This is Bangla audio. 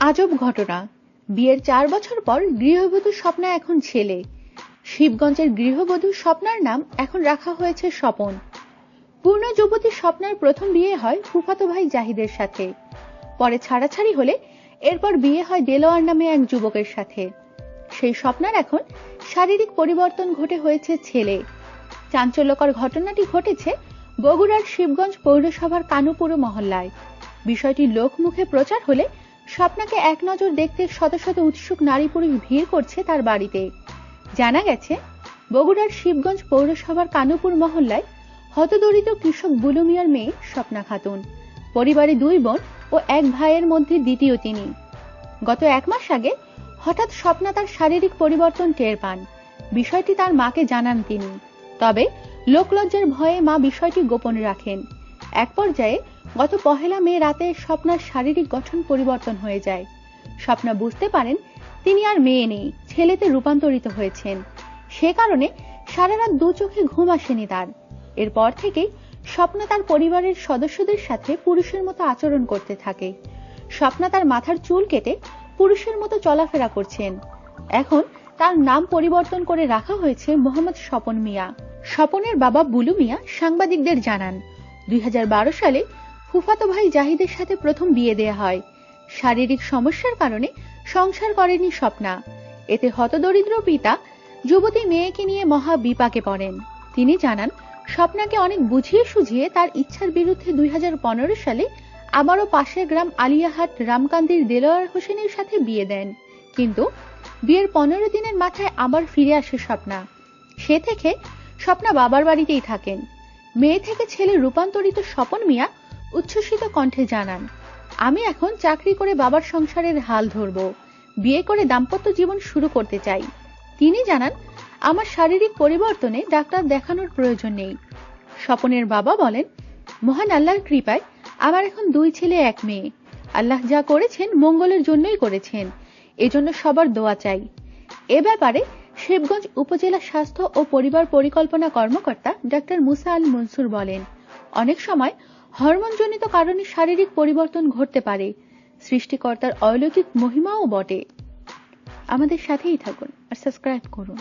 আজব ঘটনা। বিয়ের চার বছর পর গৃহবধূ স্বপ্না এখন ছেলে। শিবগঞ্জের গৃহবধূ স্বপ্নার নাম এখন রাখা হয়েছে স্বপন। পূর্ণ যুবতী স্বপ্নার প্রথম বিয়ে হয় ফুফাতো ভাই জাহিদের সাথে। পরে ছাড়াছাড়ি হলে এরপর বিয়ে হয় দেলোয়ার নামে এক যুবকের সাথে। সেই স্বপ্নার এখন শারীরিক পরিবর্তন ঘটে হয়েছে ছেলে। চাঞ্চল্যকর ঘটনাটি ঘটেছে বগুড়ার শিবগঞ্জ পৌরসভার কানুপুর মহল্লায়। বিষয়টি লোকমুখে প্রচার হলে স্বপ্নাকে এক নজর দেখতে শত শত উৎসুক নারী পুরুষ ভিড় করছে তার বাড়িতে। জানা গেছে, বগুড়ার শিবগঞ্জ পৌরসভার কানুপুর মহল্লায় হতদরিদ্র কৃষক বুলু মিয়ার মেয়ে স্বপ্না খাতুন, পরিবারে দুই বোন ও এক ভাইয়ের মধ্যে দ্বিতীয় তিনি। গত এক মাস আগে হঠাৎ স্বপ্না তার শারীরিক পরিবর্তন টের পান। বিষয়টি তার মাকে জানান তিনি। তবে লোকলজ্জার ভয়ে মা বিষয়টি গোপনে রাখেন। এক পর্যায়ে গত পহেলা মে রাতে স্বপ্নার শারীরিক গঠন পরিবর্তন হয়ে যায়। স্বপ্না বুঝতে পারেন, তিনি আর মেয়ে নেই, ছেলেতে রূপান্তরিত হয়েছেন। সে কারণে সারা রাত দু চোখে ঘুম আসেনি তার। এরপর থেকেই স্বপ্না তার পরিবারের সদস্যদের সাথে পুরুষের মতো আচরণ করতে থাকে। স্বপ্না তার মাথার চুল কেটে পুরুষের মতো চলাফেরা করছেন। এখন তার নাম পরিবর্তন করে রাখা হয়েছে মোহাম্মদ স্বপন মিয়া। স্বপনের বাবা বুলু মিয়া সাংবাদিকদের জানান, দুই হাজার বারো সালে ফুফাতো ভাই জাহিদের সাথে প্রথম বিয়ে দেয়া হয়। শারীরিক সমস্যার কারণে সংসার করেনি স্বপ্না। এতে হতদরিদ্র পিতা যুবতী মেয়েকে নিয়ে মহা বিপাকে পড়েন। তিনি জানান, স্বপ্নাকে অনেক বুঝিয়ে সুঝিয়ে তার ইচ্ছার বিরুদ্ধে দুই হাজার পনেরো সালে আবারও পাশের গ্রাম আলিয়াহাট রামকান্দির দেলোয়ার হোসেনের সাথে বিয়ে দেন। কিন্তু বিয়ের পনেরো দিনের মাথায় আবার ফিরে আসে স্বপ্না। সে থেকে স্বপ্না বাবার বাড়িতেই থাকেন। মেয়ে থেকে ছেলে রূপান্তরিত স্বপন মিয়া উচ্ছ্বসিত কণ্ঠে জানান, আমি এখন চাকরি করে বাবার সংসারের হাল ধরব, বিয়ে করে দাম্পত্য জীবন শুরু করতে চাই। তিনি জানান, আমার শারীরিক পরিবর্তনে ডাক্তার দেখানোর প্রয়োজন নেই। স্বপনের বাবা বলেন, মহান আল্লাহর কৃপায় আমার এখন দুই ছেলে, এক মেয়ে। আল্লাহ যা করেছেন মঙ্গলের জন্যই করেছেন, এজন্য সবার দোয়া চাই। এ ব্যাপারে শিবগঞ্জ উপজেলা স্বাস্থ্য ও পরিবার পরিকল্পনা কর্মকর্তা ডাক্তার মুসা আল মনসুর বলেন, অনেক সময় হরমোনজনিত কারণে শারীরিক পরিবর্তন ঘটতে পারে। সৃষ্টিকর্তার অলৌকিক মহিমাও বটে। আমাদের সাথেই থাকুন আর সাবস্ক্রাইব করুন।